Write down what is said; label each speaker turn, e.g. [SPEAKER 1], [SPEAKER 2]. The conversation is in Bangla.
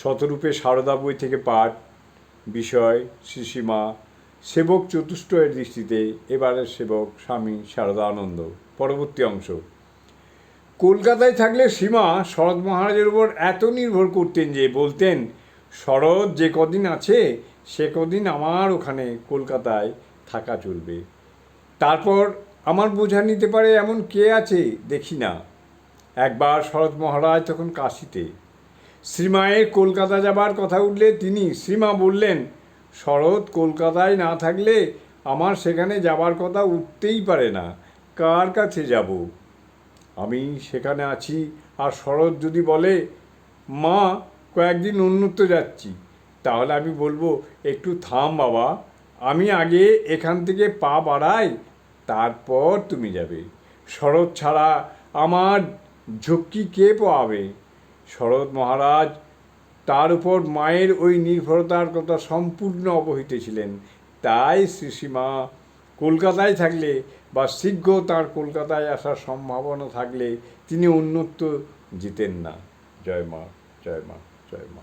[SPEAKER 1] শতরূপে সারদা বই থেকে পাঠ, বিষয়, শ্রীসীমা, সেবক চতুষ্টয়ের দৃষ্টিতে এবারের সেবক স্বামী শারদানন্দ পরবর্তী অংশ। কলকাতায় থাকলে সীমা শরৎ মহারাজের উপর এত নির্ভর করতেন যে বলতেন, শরৎ যে কদিন আছে, সে কদিন আমার ওখানে কলকাতায় থাকা চলবে। তারপর আমার বোঝা নিতে পারে এমন কে আছে, দেখি না। একবার শরৎ মহারাজ তখন কাশিতে শ্রীমায়ের কলকাতা যাবার কথা উঠলে তিনি শ্রীমা বললেন, শরৎ, কলকাতায় না থাকলে আমার সেখানে যাবার কথা উঠতেই পারে না। কার কাছে যাব? আমি সেখানে আছি, আর শরৎ যদি বলে, মা, কয়েকদিন অন্যত্র যাচ্ছি, তাহলে আমি বলব, একটু থাম বাবা, আমি আগে এখান থেকে পা বাড়াই, তারপর তুমি যাবে। শরৎ ছাড়া আমার ঝক্কি কে পাবে শরৎ মহারাজ তার উপর মায়ের ওই নির্ভরতার কথা সম্পূর্ণ অবহিত ছিলেন তাই শ্রীসীমা কলকাতায় থাকলে বা শীঘ্র তাঁর কলকাতায় আসার সম্ভাবনা থাকলে তিনি অন্যত্র জিতেন না। জয় মা জয় মা জয় মা।